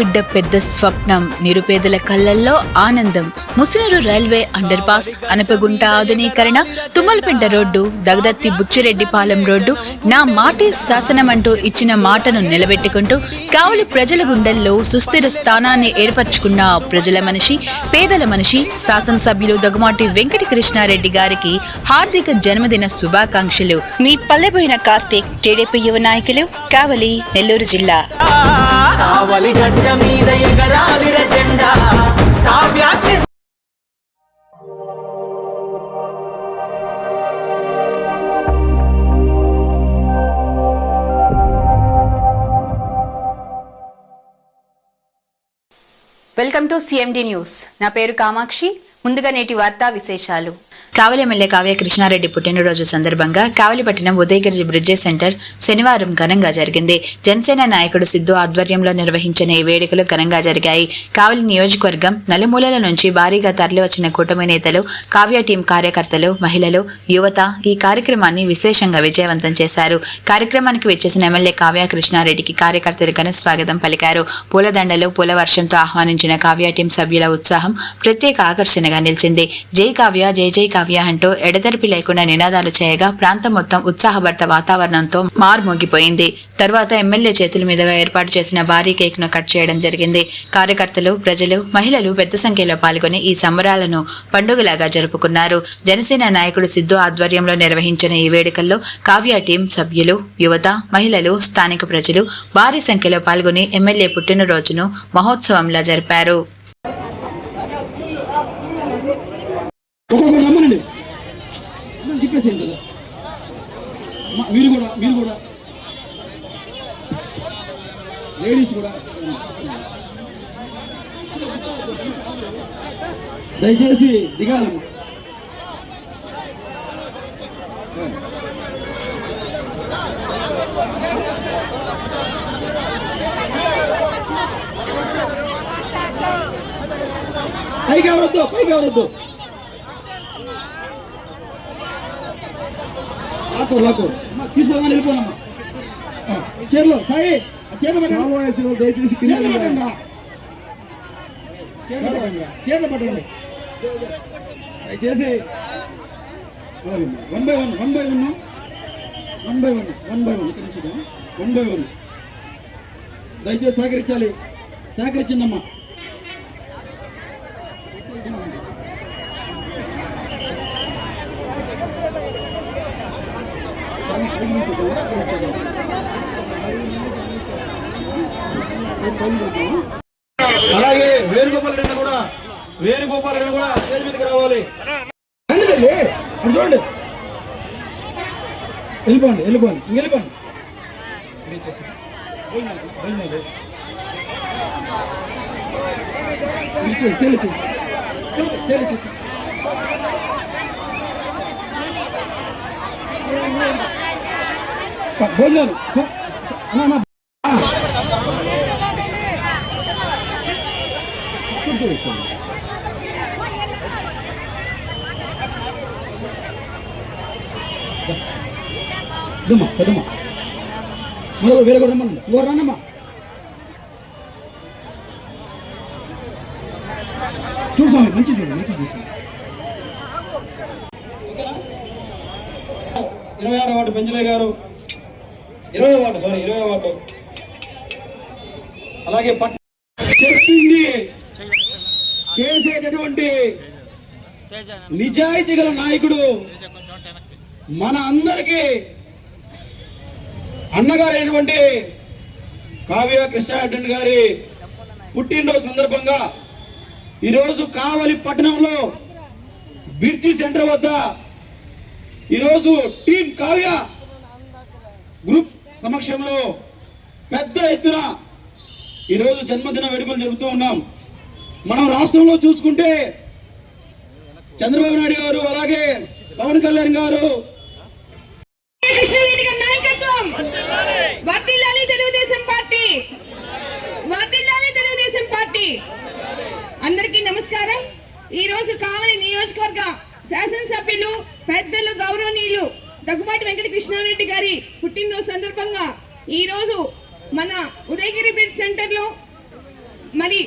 బిడ్డ పెద్ద స్వప్నం నిరుపేదల కళ్ళల్లో ఆనందం. Musinuru railway under pass Anapagunta ఆధునీకరణ తుమ్మలపెంట రోడ్డు దగదత్తి బుచ్చిరెడ్డిపాలెం రోడ్డు. నా మాటే శాసనం అంటూ ఇచ్చిన మాటను నిలబెట్టుకుంటూ కావలి ప్రజల గుండెల్లో సుస్థిర స్థానాన్ని ఏర్పరచుకున్న ప్రజల మనిషి పేదల మనిషి శాసనసభ్యులు దగుమాటి వెంకట కృష్ణారెడ్డి గారికి హార్దిక జన్మదిన శుభాకాంక్షలు. మీ పల్లెబోయిన కార్తీక్ టీడీపీ యువ నాయకులు కావలి నెల్లూరు జిల్లా. కావలి గడ్డ మీద ఎగరాలిర జెండా. కావ్యాకి వెల్కమ్ టు సిఎండి న్యూస్. నా పేరు కామాక్షి. ముందుగా నేటి వార్తా విశేషాలు. కావలి ఎమ్మెల్యే కావ్య కృష్ణారెడ్డి పుట్టినరోజు సందర్భంగా కావలిపట్నం ఉదయగిరి బ్రిడ్జి సెంటర్ శనివారం ఘనంగా జరిగింది. జనసేన నాయకుడు సిద్ధు ఆధ్వర్యంలో నిర్వహించిన ఈ వేడుకలు ఘనంగా జరిగాయి. కావలి నియోజకవర్గం నలుమూలల నుంచి భారీగా తరలివచ్చిన కూటమి నేతలు కావ్య టీం కార్యకర్తలు మహిళలు యువత ఈ కార్యక్రమాన్ని విశేషంగా విజయవంతం చేశారు. కార్యక్రమానికి వచ్చేసిన ఎమ్మెల్యే కావ్య కృష్ణారెడ్డికి కార్యకర్తలు ఘన స్వాగతం పలికారు. పూలదండలు పూల వర్షంతో ఆహ్వానించిన కావ్య టీం సభ్యుల ఉత్సాహం ప్రత్యేక ఆకర్షణగా నిలిచింది. జై కావ్య జై జై కావ్య అంటూ ఎడతెరిపి లేకుండా నినాదాలు చేయగా ప్రాంతం మొత్తం ఉత్సాహభర్త వాతావరణంతో మార్మోగిపోయింది. తర్వాత ఎమ్మెల్యే చేతుల మీదుగా ఏర్పాటు చేసిన భారీ కేక్ను కట్ చేయడం జరిగింది. కార్యకర్తలు ప్రజలు మహిళలు పెద్ద సంఖ్యలో పాల్గొని ఈ సంబరాలను పండుగలాగా జరుపుకున్నారు. జనసేన నాయకుడు సిద్ధు ఆధ్వర్యంలో నిర్వహించిన ఈ వేడుకల్లో కావ్య టీం సభ్యులు యువత మహిళలు స్థానిక ప్రజలు భారీ సంఖ్యలో పాల్గొని ఎమ్మెల్యే పుట్టినరోజును మహోత్సవంలా జరిపారు. ఒక్కొక్కరు రమ్మనండి. అందరూ తిప్పేసేయండి కదా. మీరు కూడా మీరు కూడా. లేడీస్ కూడా. దయచేసి దిగాలమ్మా పైకి ఎవరొద్దు పైకి ఎవరొద్దు. లాకో లాకో. తీసుకోమని వెళ్ళిపోనమ్మా. చీరలో సాయి చీరలు పట్టండి దయచేసి చీరలు పట్టండి. చీరలు పట్టండి. చీరలు పట్టండి దయచేసి. One by one one by one. One by one one by one. ఇక్కడ నుంచి వన్ బై వన్. దయచేసి సహకరించాలి. సహకరించిందమ్మా అలాగే వేణుగోపాల్ రెడ్డి కూడా వేణుగోపాల్ రెడ్డి కూడా స్టేజ్ మీదకి రావాలి. రండి తల్లి అటు చూడండి. వెళ్ళిపోండి వెళ్ళిపోండి ఇంక వెళ్ళిపోండి. ఇచ్చేయి, చేలు చేసి భోజనాలు పెద్దమ్మ పెద్దమ్మ మరో వేరే కూడా రమ్మనండి ఇంకో రానమ్మా చూసాము మంచి చూడు మంచి చూసాం ఇరవై ఆరు వాటి పెంచలే గారు. ఇరవై వార్డు సారీ ఇరవై వార్డు అలాగే చెప్పింది చేసేటటువంటి నిజాయితీ గల నాయకుడు మన అందరికీ అన్నగారైనటువంటి కావ్య కృష్ణారెడ్డి గారి పుట్టినరోజు సందర్భంగా ఈరోజు కావలి పట్టణంలో బిర్జి సెంటర్ వద్ద ఈరోజు టీం కావ్య సమక్షంలో పెద్ద ఎత్తున ఈరోజు జన్మదిన వేడుకలు జరుపుతూ ఉన్నాం. మనం రాష్ట్రంలో చూసుకుంటే చంద్రబాబు నాయుడు గారు అలాగే పవన్ కళ్యాణ్ గారు. తెలుగుదేశం పార్టీ. తెలుగుదేశం పార్టీ. అందరికీ నమస్కారం. ఈ రోజు కావలి నియోజకవర్గ శాసనసభ్యులు పెద్దలు గౌరవనీయులు దగ్గుబాటి వెంకట కృష్ణారెడ్డి గారి పుట్టినరోజు సందర్భంగా ఈరోజు మన ఉదయగిరి బ్రిడ్జ్ సెంటర్లో మరి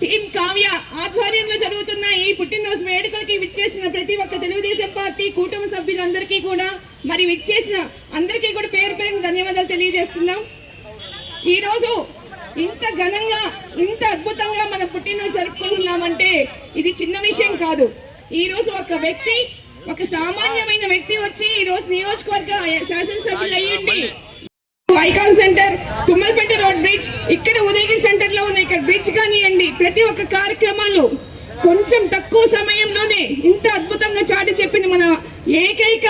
టీం కావ్య ఆధ్వర్యంలో జరుగుతున్న ఈ పుట్టినరోజు వేడుకలకి విచ్చేసిన ప్రతి ఒక్క తెలుగుదేశం పార్టీ కూటమి సభ్యులందరికీ కూడా మరి విచ్చేసిన అందరికీ కూడా పేరు పేరు ధన్యవాదాలు తెలియజేస్తున్నాం. ఈ రోజు ఇంత ఘనంగా ఇంత అద్భుతంగా మన పుట్టినరోజు జరుపుకుంటున్నామంటే ఇది చిన్న విషయం కాదు. ఈ రోజు ఒక వ్యక్తి ఒక సామాన్యమైన వ్యక్తి వచ్చి ఈ రోజు నియోజకవర్గ శాసనసభ్యులు అయ్యండి icon centre Thummalapeta road bridge ఇక్కడ ఉదయగిరి సెంటర్లో ఉన్న ఇక్కడ బ్రిడ్జ్ కానివ్వండి ప్రతి ఒక్క కార్యక్రమాలు కొంచెం తక్కువ సమయంలోనే ఇంత అద్భుతంగా చాటి చెప్పిన మన ఏకైక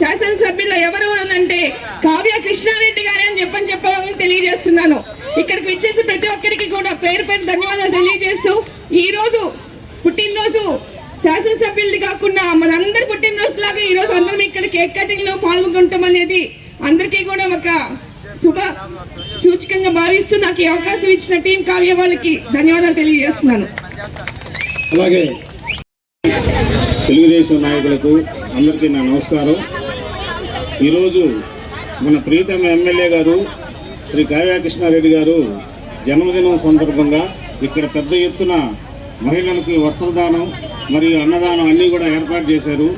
శాసనసభ్యులు ఎవరు అని అంటే కావ్య కృష్ణారెడ్డి గారే అని చెప్పని చెప్పాలని తెలియజేస్తున్నాను. ఇక్కడికి వచ్చేసి ప్రతి ఒక్కరికి కూడా పేరు పేరు ధన్యవాదాలు తెలియజేస్తూ ఈ రోజు పుట్టినరోజు శాసనసభ్యులది కాకుండా మనందరి పుట్టినరోజు లాగా ఈ రోజు అందరం ఇక్కడ కేక్ కటింగ్లో పాల్గొంటాం అనేది అందరికీ కూడా ఒక శుభ సూచకంగా భావిస్తూ నాకు ఈ అవకాశం ఇచ్చిన టీం కావ్య వాళ్ళకి ధన్యవాదాలు తెలియజేస్తున్నాను. అలాగే తెలుగుదేశం నాయకులకు అందరికీ నా నమస్కారం. ఈరోజు మన ప్రీతమ ఎమ్మెల్యే గారు శ్రీ కావ్యకృష్ణారెడ్డి గారు జన్మదినం సందర్భంగా ఇక్కడ పెద్ద ఎత్తున మహిళలకు వస్త్రదానం మరియు అన్నదానం అన్నీ కూడా ఏర్పాటు చేశారు.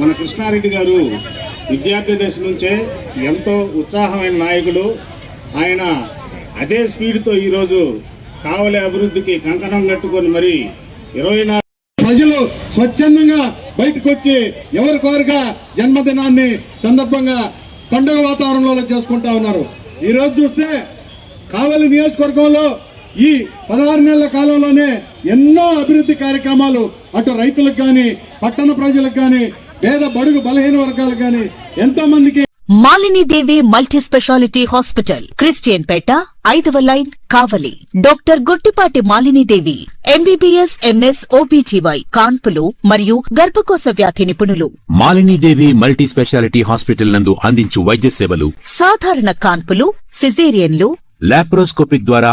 మన కృష్ణారెడ్డి గారు విద్యార్థి దశ నుంచే ఎంతో ఉత్సాహమైన నాయకుడు. ఆయన అదే స్పీడ్తో ఈరోజు కావలి అభివృద్ధికి కంకణం కట్టుకొని మరి ఇరవై నాలుగు ప్రజలు స్వచ్ఛందంగా బయటకు వచ్చి ఎవరి కోరిక జన్మదినాన్ని సందర్భంగా పండుగ వాతావరణంలో చేసుకుంటా ఉన్నారు. ఈరోజు చూస్తే కావలి నియోజకవర్గంలో ఈ పదహారు నెలల కాలంలోనే ఎన్నో అభివృద్ధి కార్యక్రమాలు అటు రైతులకు కానీ పట్టణ ప్రజలకు కానీ పేద బడుగు బలహీన వర్గాలకు కానీ ఎంతో మందికి Malinidevi multi speciality hospital Christian పేట ఐదవ line Kavali. Doctor Guttipati Malinidevi MBBS MS OBGY కాన్పులు మరియు గర్భకోశ వ్యాధి నిపుణులు. మాలినీదేవి మల్టీ స్పెషాలిటీ హాస్పిటల్ నందు అందించు వైద్య సేవలు సాధారణ కాన్పులు సిజేరియన్లు లాప్రోస్కోపిక్ ద్వారా